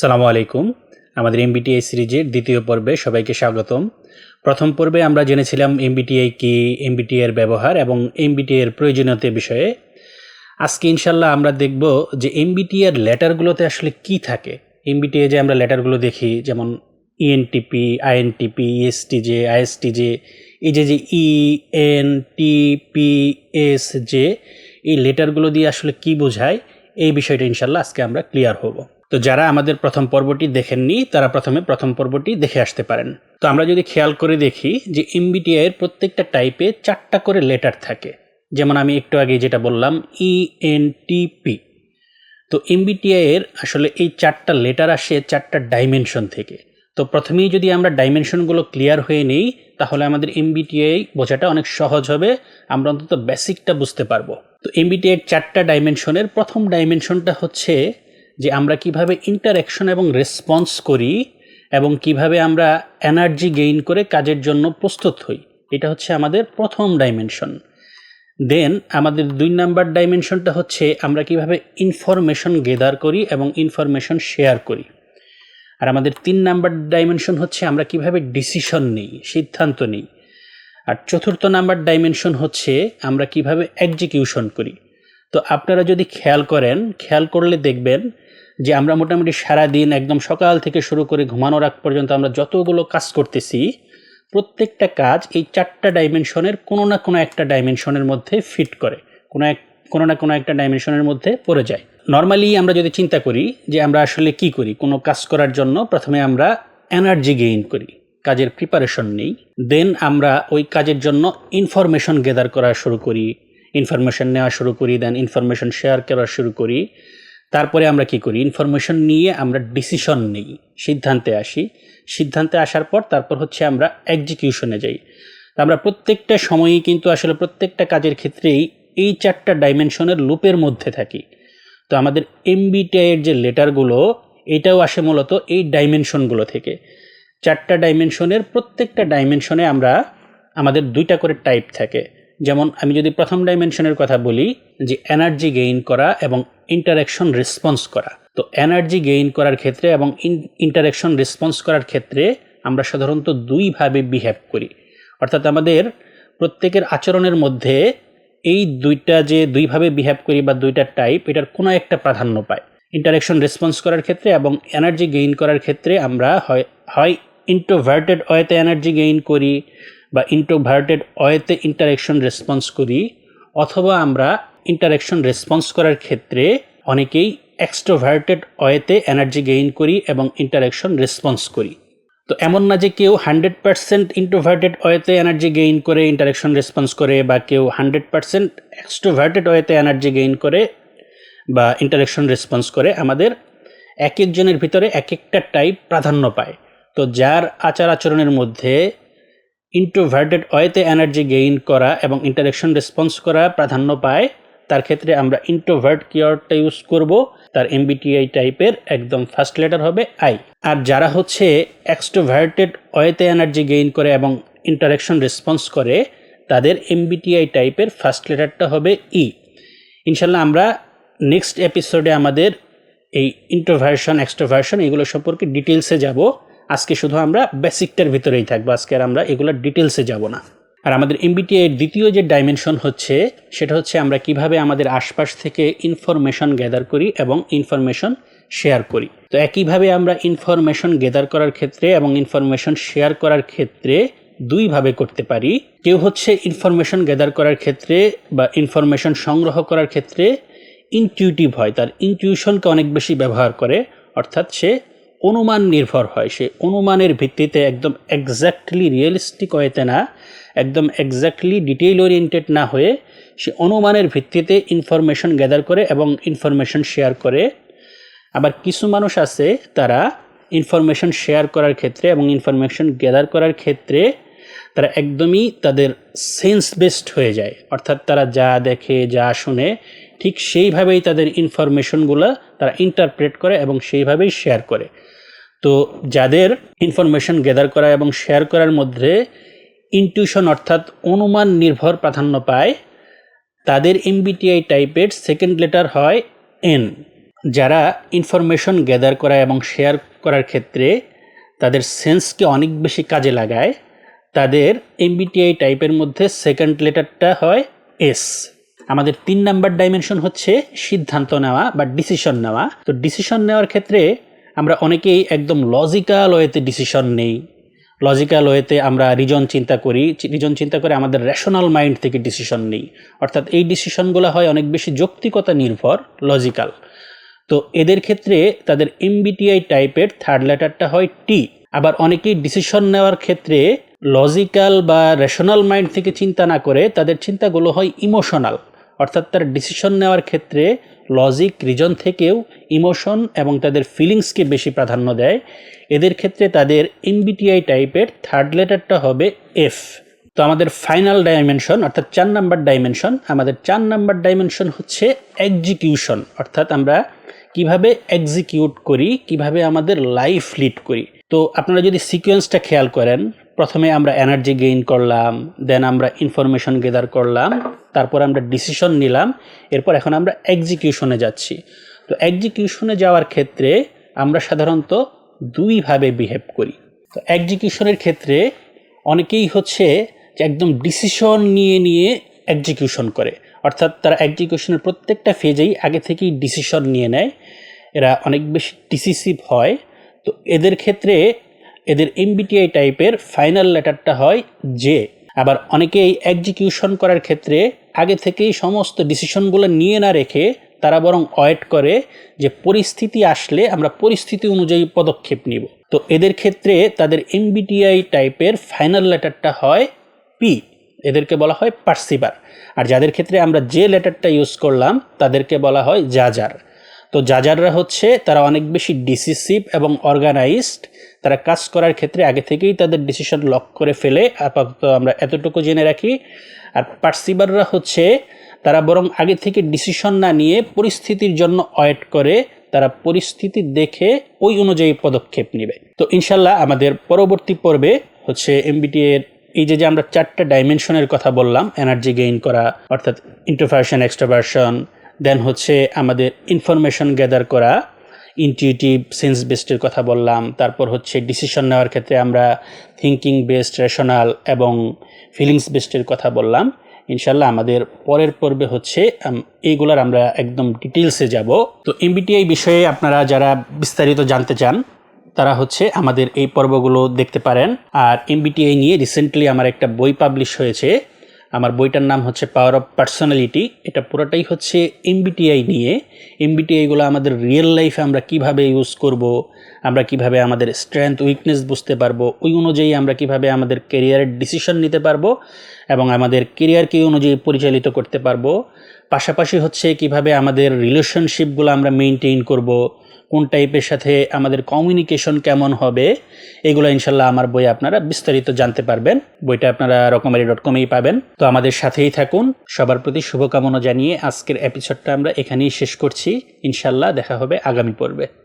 সালামু আলাইকুম। আমাদের এমবিটিআই সিরিজের দ্বিতীয় পর্বে সবাইকে স্বাগতম। প্রথম পর্বে আমরা জেনেছিলাম এমবিটিআই কি এমবিটিআই এর ব্যবহার এবং এমবিটিআই এর প্রয়োজনীয়তা বিষয়ে। আজকে ইনশাল্লাহ আমরা দেখব যে এমবিটিআই এর লেটারগুলোতে আসলে কি থাকে। এমবিটিআই যে আমরা লেটারগুলো দেখি, যেমন ইএনটিপি আইএনটিপি ইএসটিজে আইএসটিজে এই যে যে E N T P S যে এই লেটারগুলো দিয়ে আসলে কি বোঝায়, এই বিষয়টা ইনশাল্লাহ আজকে আমরা ক্লিয়ার হব। তো যারা আমাদের প্রথম পর্বটি দেখেননি, তারা প্রথমে প্রথম পর্বটি দেখে আসতে পারেন। তো আমরা যদি খেয়াল করে দেখি যে এমবিটিআই এর প্রত্যেকটা টাইপে চারটা করে লেটার থাকে। যেমন আমি একটু আগে যেটা বললাম E ইএনটিপি তো এমবিটিআই এর আসলে এই চারটা লেটার আসে চারটা ডাইমেনশন থেকে। তো প্রথমেই যদি আমরা ডাইমেনশনগুলো ক্লিয়ার হয়ে নেই, তাহলে আমাদের এমবিটিআই বোঝাটা অনেক সহজ হবে। আমরা অন্তত বেসিকটা বুঝতে পারব। তো এমবিটিআই চারটা ডাইমেনশনের প্রথম ডাইমেনশনটা হচ্ছে যে আমরা কীভাবে ইন্টারাকশন এবং রেসপন্স করি এবং কীভাবে আমরা এনার্জি গেইন করে কাজের জন্য প্রস্তুত হই, এটা হচ্ছে আমাদের প্রথম ডাইমেনশন দেন আমাদের দুই নাম্বার ডাইমেনশনটা হচ্ছে আমরা কীভাবে ইনফরমেশন গেদার করি এবং ইনফরমেশন শেয়ার করি। আর আমাদের তিন নাম্বার ডাইমেনশন হচ্ছে আমরা কীভাবে ডিসিশন নিই, সিদ্ধান্ত নিই। আর চতুর্থ নাম্বার ডাইমেনশন হচ্ছে আমরা কীভাবে এক্সিকিউশন করি। তো আপনারা যদি খেয়াল করেন, খেয়াল করলে দেখবেন যে আমরা মোটামুটি সারা দিন একদম সকাল থেকে শুরু করে ঘুমানোর আগ পর্যন্ত আমরা যতগুলো কাজ করতেছি, প্রত্যেকটা কাজ এই চারটা ডাইমেনশনের কোনো না কোনো একটা ডাইমেনশনের মধ্যে ফিট করে, কোনো এক, কোনো না কোনো একটা ডাইমেনশনের মধ্যে পড়ে যায়। নর্মালি আমরা যদি চিন্তা করি যে আমরা আসলে কি করি, কোনো কাজ করার জন্য প্রথমে আমরা এনার্জি গেইন করি, কাজের প্রিপারেশন নেই দেন আমরা ওই কাজের জন্য ইনফরমেশন গেদার করা শুরু করি ইনফরমেশন নেওয়া শুরু করি দেন ইনফরমেশন শেয়ার করা শুরু করি তারপরে আমরা কি করি? ইনফরমেশন নিয়ে আমরা ডিসিশন নিই, সিদ্ধান্তে আসি। সিদ্ধান্তে আসার পর তারপর হচ্ছে আমরা এক্সিকিউশনে যাই। আমরা প্রত্যেকটা সময়ই কিন্তু আসলে প্রত্যেকটা কাজের ক্ষেত্রেই এই চারটা ডাইমেনশনের লুপের মধ্যে থাকি। তো আমাদের এমবিটিআইয়ের যে লেটারগুলো এটাও আসে মূলত এই ডাইমেনশনগুলো থেকে। চারটা ডাইমেনশনের প্রত্যেকটা ডাইমেনশনে আমরা, আমাদের দুইটা করে টাইপ থাকে। যেমন আমি যদি প্রথম ডাইমেনশনের কথা বলি, যে এনার্জি গেইন করা এবং ইন্টারাকশন রেসপন্স করা। তো এনার্জি গেইন করার ক্ষেত্রে এবং ইন্টারাকশন রেসপন্স করার ক্ষেত্রে আমরা সাধারণত দুইভাবে বিহেভ করি। অর্থাৎ আমাদের প্রত্যেকের আচরণের মধ্যে এই দুইটা যে দুইভাবে বিহেভ করি বা দুইটা টাইপ এটার কোনো একটা প্রাধান্য পায়। ইন্টারাকশন রেসপন্স করার ক্ষেত্রে এবং এনার্জি গেইন করার ক্ষেত্রে আমরা হয় হয় ইন্ট্রোভার্টেড ওয়েতে এনার্জি গেইন করি বা ইন্ট্রোভার্টেড অয়েতে ইন্টারাকশন রেসপন্স করি, অথবা আমরা ইন্টারাকশন রেসপন্স করার ক্ষেত্রে অনেকেই এক্সট্রোভার্টেড অয়েতে এনার্জি গেইন করি এবং ইন্টারাকশন রেসপন্স করি। তো এমন না যে কেউ হান্ড্রেড পার্সেন্ট ইন্ট্রোভার্টেড ওয়েতে এনার্জি গেইন করে ইন্টারাকশন রেসপন্স করে, বা কেউ হান্ড্রেড পার্সেন্ট এক্সট্রোভার্টেড ওয়েতে এনার্জি গেইন করে, বা ইন্টারাকশন রেসপন্স করে, আমাদের এক একজনের ভিতরে এক একটা টাইপ প্রাধান্য পায়। তো যার আচার আচরণের মধ্যে ইন্ট্রোভার্টেড ওয়েতে এনার্জি গেইন করা এবং ইন্টারেকশন রেসপন্স করা প্রাধান্য পায়। তার ক্ষেত্রে আমরা ইন্ট্রোভার্ট কিওয়ার্ডটা ইউজ করব। তার এমবিটিআই টাইপের একদম ফার্স্ট লেটার হবে আই আর যারা হচ্ছে এক্সট্রোভার্টেড ওয়েতে এনার্জি গেইন করে এবং ইন্টারেকশন রেসপন্স করে, তাদের এমবিটিআই টাইপের ফার্স্ট লেটারটা হবে ই ইনশাল্লাহ আমরা নেক্সট এপিসোডে আমাদের এই ইন্ট্রোভার্সন এক্সট্রোভার্সন এগুলো সম্পর্কে ডিটেলসে যাব। আজকে শুধু আমরা বেসিকটার ভিতরেই থাকব, আজকে আর আমরা এগুলো ডিটেলসে যাব না। আর আমাদের এমবিটিআই এর দ্বিতীয় যে ডাইমেনশন হচ্ছে, সেটা হচ্ছে আমরা কীভাবে আমাদের আশপাশ থেকে ইনফরমেশন গ্যাদার করি এবং ইনফরমেশন শেয়ার করি। তো একইভাবে আমরা ইনফরমেশন গ্যাদার করার ক্ষেত্রে এবং ইনফরমেশন শেয়ার করার ক্ষেত্রে দুইভাবে করতে পারি। কেউ হচ্ছে ইনফরমেশন গ্যাদার করার ক্ষেত্রে বা ইনফরমেশন সংগ্রহ করার ক্ষেত্রে ইনটিউটিভ হয়, তার ইনটিউশনকে অনেক বেশি ব্যবহার করে, অর্থাৎ সে অনুমান নির্ভর হয়। সে অনুমানের ভিত্তিতে একদম এক্স্যাক্টলি রিয়েলিস্টিক ওয়েতে না, একদম এক্স্যাক্টলি ডিটেইল ওরিয়েন্টেড না হয়ে সে অনুমানের ভিত্তিতে ইনফরমেশন গ্যাদার করে এবং ইনফরমেশন শেয়ার করে। আবার কিছু মানুষ আছে তারা ইনফরমেশন শেয়ার করার ক্ষেত্রে এবং ইনফরমেশন গ্যাদার করার ক্ষেত্রে তারা একদমই তাদের সেন্স বেসড হয়ে যায়। অর্থাৎ তারা যা দেখে, যা শুনে, ঠিক সেইভাবেই তাদের ইনফরমেশনগুলো তারা ইন্টারপ্রেট করে এবং সেইভাবেই শেয়ার করে। তো যাদের ইনফরমেশন গ্যাদার করা এবং শেয়ার করার মধ্যে ইনটিউশন অর্থাৎ অনুমান নির্ভর প্রাধান্য পায়, তাদের এমবিটিআই টাইপের সেকেন্ড লেটার হয় এন যারা ইনফরমেশন গ্যাদার করা এবং শেয়ার করার ক্ষেত্রে তাদের সেন্সকে অনেক বেশি কাজে লাগায়, তাদের এমবিটিআই টাইপের মধ্যে সেকেন্ড লেটারটা হয় এস আমাদের তিন নাম্বার ডাইমেনশন হচ্ছে সিদ্ধান্ত নেওয়া বা ডিসিশন নেওয়া। তো ডিসিশন নেওয়ার ক্ষেত্রে আমরা অনেকেই একদম লজিক্যাল ওয়েতে ডিসিশন নেই। লজিক্যাল ওয়েতে আমরা রিজন চিন্তা করি রিজন চিন্তা করে আমাদের রেশনাল মাইন্ড থেকে ডিসিশন নিই। অর্থাৎ এই ডিসিশনগুলো হয় অনেক বেশি যৌক্তিকতা নির্ভর লজিক্যাল তো এদের ক্ষেত্রে তাদের এমবিটিআই টাইপের থার্ড লেটারটা হয় টি আবার অনেকেই ডিসিশন নেওয়ার ক্ষেত্রে লজিক্যাল বা রেশনাল মাইন্ড থেকে চিন্তা না করে তাদের চিন্তাগুলো হয় ইমোশনাল অর্থাৎ তার ডিসিশন নেওয়ার ক্ষেত্রে লজিক রিজন থেকেও ইমোশন এবং তাদের ফিলিংসকে বেশি প্রাধান্য দেয়। এদের ক্ষেত্রে তাদের এমবিটিআই টাইপের থার্ড লেটারটা হবে এফ তো আমাদের ফাইনাল ডাইমেনশন অর্থাৎ চার নাম্বার ডাইমেনশন আমাদের চার নাম্বার ডাইমেনশন হচ্ছে এক্সিকিউশন অর্থাৎ আমরা কীভাবে এক্সিকিউট করি, কীভাবে আমাদের লাইফ লিড করি। তো আপনারা যদি সিকোয়েন্সটা খেয়াল করেন, প্রথমে আমরা এনার্জি গেইন করলাম দেন আমরা ইনফরমেশন গেদার করলাম। তারপর আমরা ডিসিশন নিলাম, এরপর এখন আমরা এক্সিকিউশনে যাচ্ছি। তো এক্সিকিউশনে যাওয়ার ক্ষেত্রে আমরা সাধারণত দুইভাবে বিহেভ করি। তো এক্সিকিউশনের ক্ষেত্রে অনেকেই হচ্ছে যে একদম ডিসিশন নিয়ে নিয়ে এক্সিকিউশন করে। অর্থাৎ তারা এক্সিকিউশনের প্রত্যেকটা ফেজেই আগে থেকেই ডিসিশন নিয়ে নেয়। এরা অনেক বেশি ডিসিসিভ হয়। তো এদের ক্ষেত্রে এদের এমবিটিআই টাইপের ফাইনাল লেটারটা হয় যে আবার অনেকেই এক্সিকিউশন করার ক্ষেত্রে আগে থেকেই সমস্ত ডিসিশনগুলো নিয়ে না রেখে তারা বরং ওয়েট করে যে পরিস্থিতি আসলে আমরা পরিস্থিতি অনুযায়ী পদক্ষেপ নিব। তো এদের ক্ষেত্রে তাদের এমবিটিআই টাইপের ফাইনাল লেটারটা হয় পি এদেরকে বলা হয় পার্সিভার। আর যাদের ক্ষেত্রে আমরা যে লেটারটা ইউজ করলাম, তাদেরকে বলা হয় জাজার তো জাজাররা হচ্ছে তারা অনেক বেশি ডিসিসিভ এবং অর্গানাইজড। তারা কাজ করার ক্ষেত্রে আগে থেকেই তাদের ডিসিশন লক করে ফেলে। আপাতত আমরা এতটুকু জেনে রাখি। আর পার্সিভাররা হচ্ছে তারা বরং আগে থেকে ডিসিশন না নিয়ে পরিস্থিতির জন্য ওয়েট করে, তারা পরিস্থিতি দেখে ওই অনুযায়ী পদক্ষেপ নেবে। তো ইনশাল্লাহ আমাদের পরবর্তী পর্বে হচ্ছে এমবিটি এর এই যে যে আমরা চারটা ডাইমেনশনের কথা বললাম এনার্জি গেইন করা, অর্থাৎ ইন্টারভার্সন এক্সট্রাভার্সন দেন হচ্ছে আমাদের ইনফরমেশন গ্যাদার করা ইনটিউটিভ সেন্স বেসডের কথা বললাম। তারপর হচ্ছে ডিসিশন নেওয়ার ক্ষেত্রে আমরা থিঙ্কিং বেসড রেশনাল এবং ফিলিংস বেসডের কথা বললাম। ইনশাল্লাহ আমাদের পরের পর্বে হচ্ছে এইগুলার আমরা একদম ডিটেলসে যাব। তো এমবিটিআই বিষয়ে আপনারা যারা বিস্তারিত জানতে চান, তারা হচ্ছে আমাদের এই পর্বগুলো দেখতে পারেন। আর এমবিটিআই নিয়ে রিসেন্টলি আমার একটা বই পাবলিশ হয়েছে। আমার বইটার নাম হচ্ছে পাওয়ার অফ পার্সোনালিটি এটা পুরোটাই হচ্ছে এমবিটিআই নিয়ে। এমবিটিআইগুলো আমাদের রিয়েল লাইফে আমরা কীভাবে ইউজ করব, আমরা কীভাবে আমাদের স্ট্রেংথ উইকনেস বুঝতে পারব, ওই অনুযায়ী আমরা কীভাবে আমাদের কেরিয়ারের ডিসিশন নিতে পারব এবং আমাদের কেরিয়ারকে অনুযায়ী পরিচালিত করতে পারব। পাশাপাশি হচ্ছে কীভাবে আমাদের রিলেশনশিপগুলো আমরা মেনটেন করব কোন টাইপের সাথে আমাদের কমিউনিকেশন কেমন হবে, এগুলো ইনশাল্লাহ আমার বই আপনারা বিস্তারিত জানতে পারবেন। বইটা আপনারা রকমারি ডট কমেই পাবেন। তো আমাদের সাথেই থাকুন। সবার প্রতি শুভকামনা জানিয়ে আজকের এপিসোডটা আমরা এখানেই শেষ করছি। ইনশাল্লাহ দেখা হবে আগামী পর্বে।